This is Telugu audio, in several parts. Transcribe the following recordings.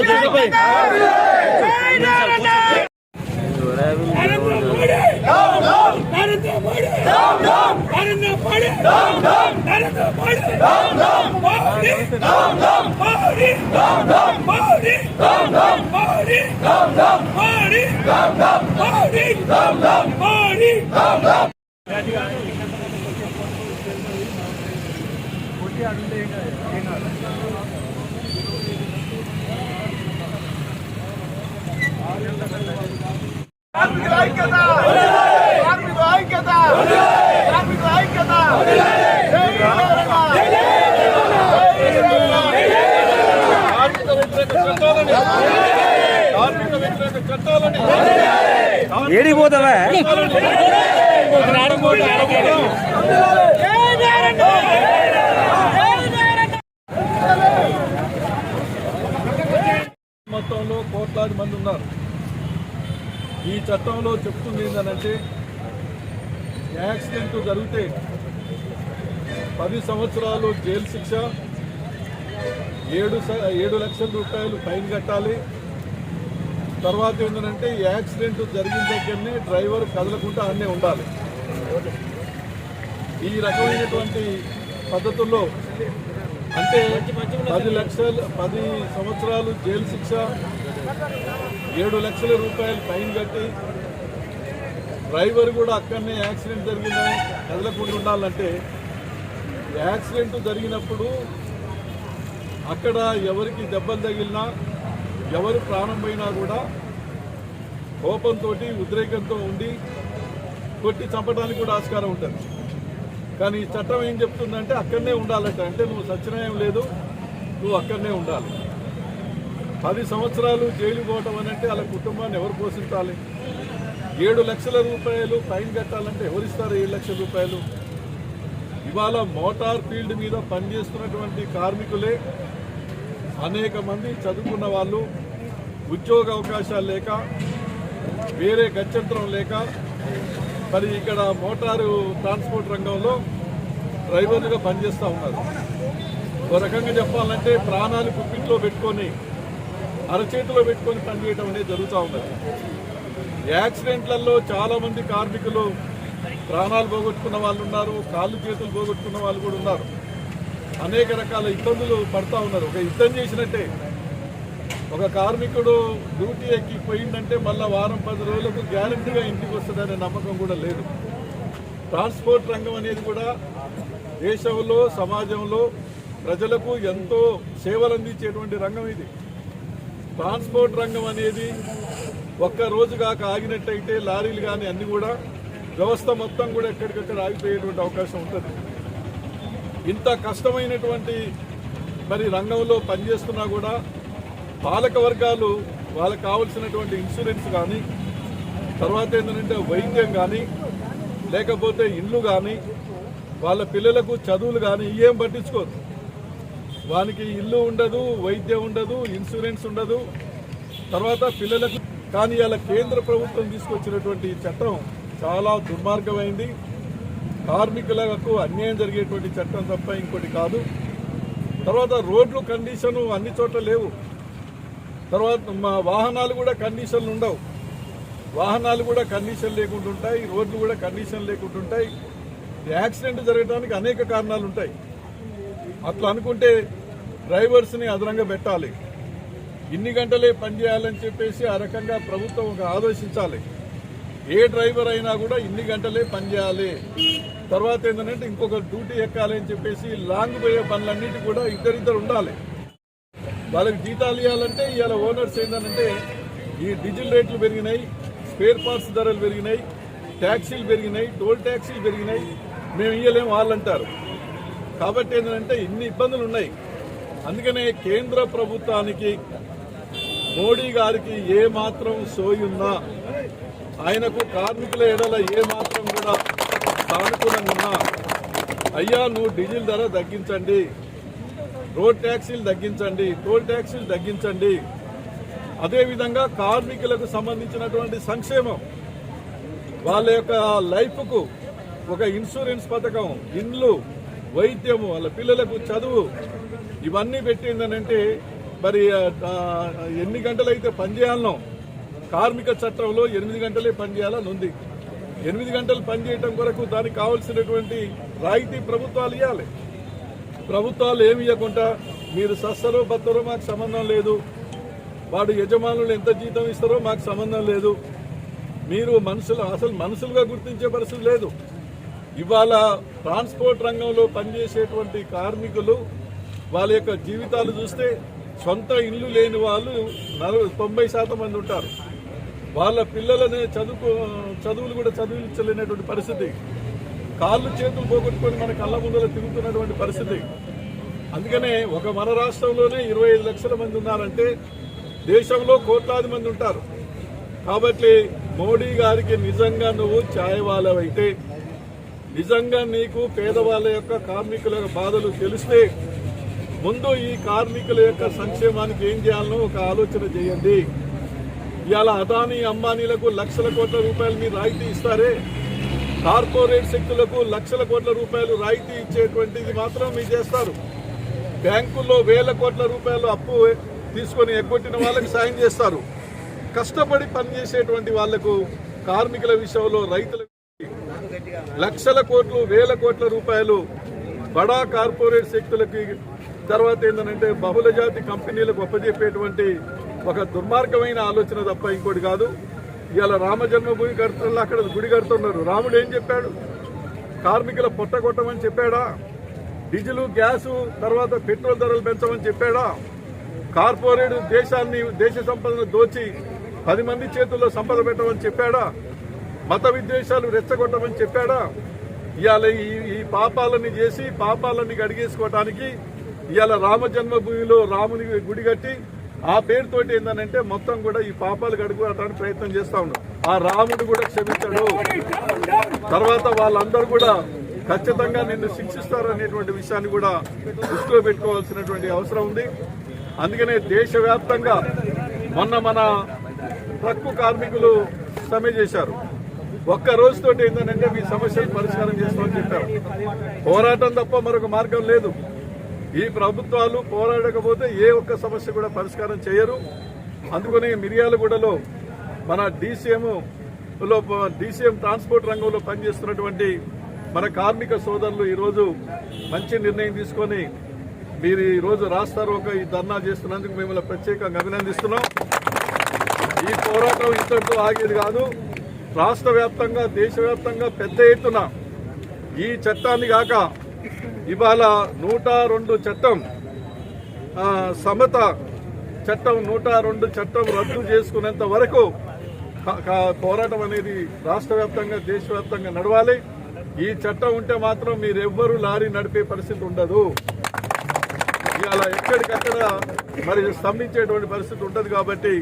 నరేంద్ర మోడీ నరేంద్ర మోడీ నరేంద్ర మోడీ మోడీ మోడీ మోడీ మోడీ మోడీ మోడీ కార్మికుల ఐక్యత కార్మికుల ఐక్యత కార్మికుల ఐక్యత జై తెలంగాణ. కార్మిక వ్యతిరేక చట్టాలని కార్మిక వ్యతిరేక చట్టాలని ఏడిపోతావా? మొత్తంలో కోట్లాది మంది ఉన్నారు. ఈ చట్టంలో చెప్తుంది ఏంటంటే యాక్సిడెంట్ జరిగితే పది సంవత్సరాలు జైలు శిక్ష ఏడు స- ఏడు లక్షల రూపాయలు ఫైన్ కట్టాలి. తర్వాత ఏంటంటే యాక్సిడెంట్ జరిగిన దగ్గరనే డ్రైవర్ కదలకుండా అన్నీ ఉండాలి. ఈ రకమైనటువంటి పద్ధతుల్లో అంటే పది లక్షలు పది సంవత్సరాలు జైలు శిక్ష ఏడు లక్షల రూపాయలు ఫైన్ కట్టి డ్రైవర్ కూడా అక్కడనే యాక్సిడెంట్ జరిగిందని కదలకుండా ఉండాలంటే యాక్సిడెంట్ జరిగినప్పుడు అక్కడ ఎవరికి దెబ్బలు తగిలినా ఎవరు ప్రాణం పోయినా కూడా కోపంతో ఉద్రేకంతో ఉండి కొట్టి చంపడానికి కూడా ఆస్కారం ఉంటుంది. కానీ ఈ చట్టం ఏం చెప్తుందంటే అక్కడనే ఉండాలంట. అంటే నువ్వు సత్యనాయం లేదు నువ్వు అక్కడనే ఉండాలి. పది సంవత్సరాలు జైలు పోవటం అని అంటే వాళ్ళ కుటుంబాన్ని ఎవరు పోషించాలి? ఏడు లక్షల రూపాయలు ఫైన్ కట్టాలంటే ఎవరిస్తారు ఏడు లక్షల రూపాయలు? ఇవాళ మోటార్ ఫీల్డ్ మీద పనిచేస్తున్నటువంటి కార్మికులే అనేక మంది చదువుకున్న వాళ్ళు ఉద్యోగ అవకాశాలు లేక వేరే గత్యంతరం లేక మరి ఇక్కడ మోటారు ట్రాన్స్పోర్ట్ రంగంలో డ్రైవర్లుగా పనిచేస్తూ ఉన్నారు. ఒక రకంగా చెప్పాలంటే ప్రాణాలు కుప్పిట్లో పెట్టుకొని అరచేతిలో పెట్టుకొని పనిచేయడం అనేది జరుగుతూ ఉన్నది. యాక్సిడెంట్లలో చాలామంది కార్మికులు ప్రాణాలు పోగొట్టుకున్న వాళ్ళు ఉన్నారు కాళ్ళు చేతులు పోగొట్టుకున్న వాళ్ళు కూడా ఉన్నారు. అనేక రకాల ఇబ్బందులు పడతా ఉన్నారు. ఒక యుద్ధం చేసినట్టే ఒక కార్మికుడు డ్యూటీ ఎక్కి పోయిందంటే వారం పది రోజులకు గ్యారంటీగా ఇంటికి వస్తుందనే నమ్మకం కూడా లేదు. ట్రాన్స్పోర్ట్ రంగం అనేది కూడా దేశంలో సమాజంలో ప్రజలకు ఎంతో సేవలు అందించేటువంటి రంగం ఇది. ట్రాన్స్పోర్ట్ రంగం అనేది ఒక్క రోజు కాక ఆగినట్టయితే లారీలు కానీ అన్నీ కూడా వ్యవస్థ మొత్తం కూడా ఎక్కడికక్కడ ఆగిపోయేటువంటి అవకాశం ఉంటుంది. ఇంత కష్టమైనటువంటి మరి రంగంలో పనిచేస్తున్నా కూడా పాలక వర్గాలు వాళ్ళకి కావలసినటువంటి ఇన్సూరెన్స్ కానీ తర్వాత ఏంటంటే వైద్యం కానీ లేకపోతే ఇండ్లు కానీ వాళ్ళ పిల్లలకు చదువులు కానీ ఏం పట్టించుకోదు. వానికి ఇల్లు ఉండదు వైద్యం ఉండదు ఇన్సూరెన్స్ ఉండదు. తర్వాత పిల్లలకు కానీ అలా కేంద్ర ప్రభుత్వం తీసుకొచ్చినటువంటి చట్టం చాలా దుర్మార్గమైంది. కార్మికులకు అన్యాయం జరిగేటువంటి చట్టం తప్ప ఇంకోటి కాదు. తర్వాత రోడ్లు కండిషన్ అన్ని చోట్ల లేవు. తర్వాత మా వాహనాలు కూడా కండిషన్లు ఉండవు. వాహనాలు కూడా కండిషన్ లేకుండా ఉంటాయి రోడ్లు కూడా కండిషన్ లేకుండా ఉంటాయి. యాక్సిడెంట్ జరగడానికి అనేక కారణాలు ఉంటాయి. అట్లా అనుకుంటే డ్రైవర్స్ని అదనంగా పెట్టాలి. ఇన్ని గంటలే పనిచేయాలని చెప్పేసి ఆ రకంగా ప్రభుత్వం ఒక ఆలోచించాలి ఏ డ్రైవర్ అయినా కూడా ఇన్ని గంటలే పనిచేయాలి తర్వాత ఏంటంటే ఇంకొక డ్యూటీ ఎక్కాలి అని చెప్పేసి లాంగ్ పోయే పనులన్నిటి కూడా ఇద్దరిద్దరు ఉండాలి. వాళ్ళకి జీతాలు ఇవ్వాలంటే ఇవాళ ఓనర్స్ ఏంటంటే ఈ డీజిల్ రేట్లు పెరిగినాయి స్పేర్ పార్ట్స్ ధరలు పెరిగినాయి ట్యాక్సీలు పెరిగినాయి టోల్ ట్యాక్సీలు పెరిగినాయి. మేము ఇయ్యలేము వాళ్ళు అంటారు కాబట్టి ఏంటంటే ఇన్ని ఇబ్బందులు ఉన్నాయి. అందుకనే కేంద్ర ప్రభుత్వానికి మోడీ గారికి ఏ మాత్రం సోయున్నా ఆయనకు కార్మికుల ఎడల ఏ మాత్రం కూడా సానుకూలంగా ఉన్నా అయ్యా నువ్వు డీజిల్ ధర తగ్గించండి. రోడ్ ట్యాక్సీలు తగ్గించండి. టోల్ ట్యాక్సీలు తగ్గించండి. అదేవిధంగా కార్మికులకు సంబంధించినటువంటి సంక్షేమం. వాళ్ళ యొక్క లైఫ్కు ఒక ఇన్సూరెన్స్ పథకం ఇండ్లు వైద్యము వాళ్ళ పిల్లలకు చదువు. ఇవన్నీ పెట్టిందనంటే మరి ఎన్ని గంటలైతే పనిచేయాలనో కార్మిక చట్టంలో ఎనిమిది గంటలే పనిచేయాలని ఉంది ఎనిమిది గంటలు పనిచేయటం కొరకు దానికి కావాల్సినటువంటి రాయితీ ప్రభుత్వాలు ఇవ్వాలి ప్రభుత్వాలు ఏమి ఇవ్వకుండా మీరు సస్తరో బత్తరో మాకు సంబంధం లేదు. వాడు యజమానులు ఎంత జీతం ఇస్తారో మాకు సంబంధం లేదు. మీరు మనుషులు అసలు మనుషులుగా గుర్తించే పరిస్థితి లేదు. ఇవాళ ట్రాన్స్పోర్ట్ రంగంలో పనిచేసేటువంటి కార్మికులు వాళ్ళ యొక్క జీవితాలు చూస్తే సొంత ఇల్లు లేని వాళ్ళు నలభై తొంభై శాతం మంది ఉంటారు. వాళ్ళ పిల్లలని చదువుకో చదువులు కూడా చదివించలేనటువంటి పరిస్థితి. కాళ్ళు చేతులు పోగొట్టుకొని మన కళ్ళ ముందర తిరుగుతున్నటువంటి పరిస్థితి. అందుకనే ఒక మన రాష్ట్రంలోనే ఇరవై ఐదు లక్షల మంది ఉన్నారంటే దేశంలో కోట్లాది మంది ఉంటారు. కాబట్టి మోడీ గారికి నిజంగా నువ్వు ఛాయవాలవైతే నిజంగా నీకు పేదవాళ్ళ యొక్క కార్మికుల యొక్క బాధలు తెలిస్తే ముందు ఈ కార్మికుల యొక్క సంక్షేమానికి ఏం చేయాలనో ఒక ఆలోచన చేయండి. ఇవాళ అదానీ అంబానీలకు లక్షల కోట్ల రూపాయలు మీరు రాయితీ ఇస్తారే? కార్పొరేట్ శక్తులకు లక్షల కోట్ల రూపాయలు రాయితీ ఇచ్చేటువంటిది మాత్రం మీరు చేస్తారు. బ్యాంకుల్లో వేల కోట్ల రూపాయలు అప్పు తీసుకొని ఎగ్గొట్టిన వాళ్ళకి సాయం చేస్తారు. కష్టపడి పనిచేసేటువంటి వాళ్ళకు కార్మికుల విషయంలో రైతులకు లక్షల కోట్లు వేల కోట్ల రూపాయలు బడా కార్పొరేట్ శక్తులకి తర్వాత ఏంటంటే బహుళజాతి కంపెనీలకు ఒప్పజెప్పేటువంటి ఒక దుర్మార్గమైన ఆలోచన తప్ప ఇంకోటి కాదు. ఇవాళ రామ జన్మభూమి కడుతున్నా అక్కడ గుడి కడుతున్నారు. రాముడు ఏం చెప్పాడు? కార్మికుల పొట్ట కొట్టమని చెప్పాడా? డీజిల్ గ్యాసు తర్వాత పెట్రోల్ ధరలు పెంచమని చెప్పాడా? కార్పొరేట్ దేశాన్ని దేశ సంపదను దోచి పది మంది చేతుల్లో సంపద పెట్టమని చెప్పాడా? మత విద్వేషాలు రెచ్చగొట్టమని చెప్పాడా? ఇవాళ ఈ ఈ పాపాలని చేసి పాపాలని కడిగేసుకోవటానికి ఇవాళ రామ జన్మభూమిలో రాముని గుడి కట్టి ఆ పేరుతోటి ఏంటంటే మొత్తం కూడా ఈ పాపాలు కడుక్కోవడానికి ప్రయత్నం చేస్తా ఉన్నాం ఆ రాముడు కూడా క్షమించాడు. తర్వాత వాళ్ళందరూ కూడా ఖచ్చితంగా నిన్ను శిక్షిస్తారనేటువంటి విషయాన్ని కూడా దృష్టిలో పెట్టుకోవాల్సినటువంటి అవసరం ఉంది. అందుకనే దేశవ్యాప్తంగా మొన్న మన ట్రక్కు కార్మికులు సమ్మె చేశారు. ఒక్క రోజుతోటి ఏంటంటే మీ సమస్యలు పరిష్కారం చేస్తామని చెప్పారు. పోరాటం తప్ప మరొక మార్గం లేదు. ఈ ప్రభుత్వాలు పోరాడకపోతే ఏ ఒక్క సమస్య కూడా పరిష్కారం చేయరు. అందుకని మిర్యాలగూడలో మన డీసీఎం లో డీసీఎం ట్రాన్స్పోర్ట్ రంగంలో పనిచేస్తున్నటువంటి మన కార్మిక సోదరులు ఈరోజు మంచి నిర్ణయం తీసుకొని మీరు ఈరోజు రాస్తారు ఒక ఈ ధర్నా చేస్తున్నందుకు మిమ్మల్ని ప్రత్యేకంగా అభినందిస్తున్నాం. ఈ పోరాటం ఇంతటితో ఆగేది కాదు. రాష్ట్ర వ్యాప్తంగా దేశవ్యాప్తంగా పెద్ద ఎత్తున ఈ చట్టాన్ని కాక ఇవాళ నూట రెండు చట్టం సమత చట్టం నూట రెండు చట్టం రద్దు చేసుకునేంత వరకు పోరాటం అనేది రాష్ట్ర వ్యాప్తంగా దేశవ్యాప్తంగా నడవాలి. ఈ చట్టం ఉంటే మాత్రం మీరెవ్వరూ లారీ నడిపే పరిస్థితి ఉండదు. ఇవాళ ఎక్కడికక్కడ మరి స్తంభించేటువంటి పరిస్థితి ఉంటుంది కాబట్టి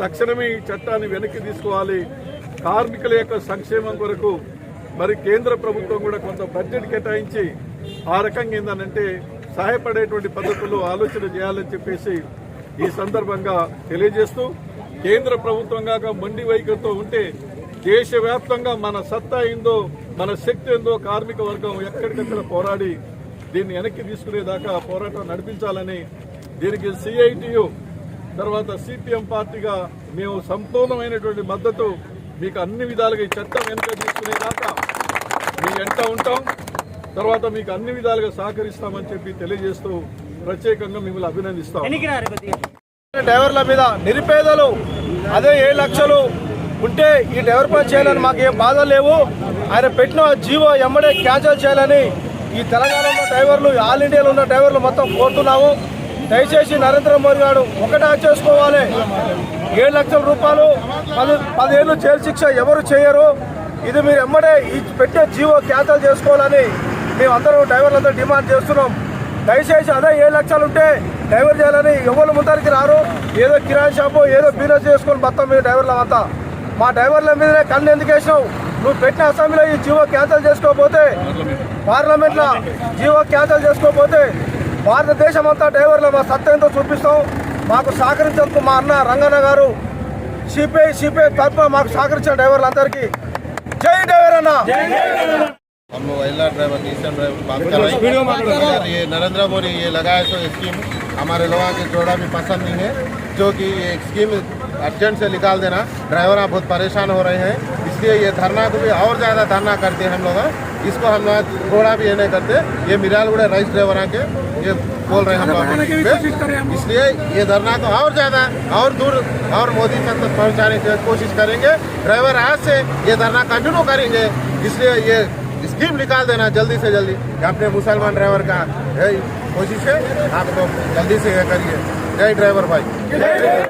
తక్షణమే ఈ చట్టాన్ని వెనక్కి తీసుకోవాలి. కార్మికుల యొక్క సంక్షేమం కొరకు మరి కేంద్ర ప్రభుత్వం కూడా కొంత బడ్జెట్ కేటాయించి ఆ రకంగా ఏంటంటే సహాయపడేటువంటి పద్ధతుల్లో ఆలోచన చేయాలని చెప్పేసి ఈ సందర్భంగా తెలియజేస్తూ కేంద్ర ప్రభుత్వం కాక మొండి వైఖరితో ఉంటే దేశవ్యాప్తంగా మన సత్తా ఏందో మన శక్తి ఏందో కార్మిక వర్గం ఎక్కడికక్కడ పోరాడి దీన్ని వెనక్కి తీసుకునేదాకా పోరాటం నడిపించాలని దీనికి సిఐటియు తర్వాత సిపిఎం పార్టీగా మేము సంపూర్ణమైనటువంటి మద్దతు మీకు అన్ని విధాలుగా ఈ చట్టం వెనక తీసుకునేదాకా మీ వెంట ఉంటాం. తర్వాత మీకు అన్ని విధాలుగా సహకరిస్తామని చెప్పి తెలియజేస్తూ ప్రత్యేకంగా మిమ్మల్ని అభినందిస్తాం. డ్రైవర్ల మీద నిరుపేదలు అదే ఏడు లక్షలు ఉంటే ఈ డ్రైవర్ పని చేయాలని మాకు ఏం బాధలు లేవు. ఆయన పెట్టిన జీవో ఎమ్మడే క్యాన్సిల్ చేయాలని ఈ తెలంగాణలో డ్రైవర్లు ఆల్ ఇండియాలో ఉన్న డ్రైవర్లు మొత్తం కోరుతున్నాము. దయచేసి నరేంద్ర మోదీ గారు ఒకటా చేసుకోవాలి. ఏడు లక్షల రూపాయలు పది పదిహేను జైలు శిక్ష ఎవరు చేయరు. ఇది మీరు ఎమ్మడే ఈ పెట్టే జీవో క్యాన్సిల్ చేసుకోవాలని మేమందరం డ్రైవర్లందరూ డిమాండ్ చేస్తున్నాం. దయచేసి అదే ఏడు లక్షలు ఉంటే డ్రైవర్ చేయాలని ఎవరు ముందరికి రారు. ఏదో కిరాణా షాపు ఏదో బిజినెస్ చేసుకొని మొత్తం మీ డ్రైవర్ల అంతా. మా డ్రైవర్ల మీదనే కళ్ళు ఎందుకు వేసినావు? నువ్వు పెట్టిన అసెంబ్లీలో ఈ జీవో క్యాన్సిల్ చేసుకోకపోతే పార్లమెంట్లో జీవో క్యాన్సిల్ చేసుకోకపోతే భారతదేశం అంతా డ్రైవర్ల మా సత్యంతో చూపిస్తాం మాకు సహకరించేందుకు మా అన్న రంగన్న గారు సిపిఐ సిపిఐ తరఫున మాకు సహకరించిన డ్రైవర్లందరికీ జై డ్రైవర్ అన్న हम लोग एला ड्राइवर डीजल ड्राइवर बात कर रहे हैं अगर ये नरेंद्र मोदी ये लगाया सो स्कीम हमारे लोगों के जोड़ा भी पसंद नहीं है जो कि ये स्कीम अर्जेंट से निकाल देना ड्राइवर आप बहुत परेशान हो रहे हैं इसलिए ये धरना को भी और ज़्यादा धरना करते हैं हम लोग इसको हम लोग घोड़ा भी ये नहीं करते ये मिरालगुड़े राइस ड्राइवर के ये बोल रहे हैं हम लोग। इसलिए ये धरना को और ज़्यादा और दूर और मोदी तक पहुँचाने की कोशिश करेंगे। ड्राइवर आज से ये धरना कंटिन्यू करेंगे। इसलिए ये स्कीम निकाल देना जल्दी से जल्दी। आपने अपने मुसलमान ड्राइवर का है कोशिश है। आप लोग जल्दी से ये करिए। जय ड्राइवर भाई।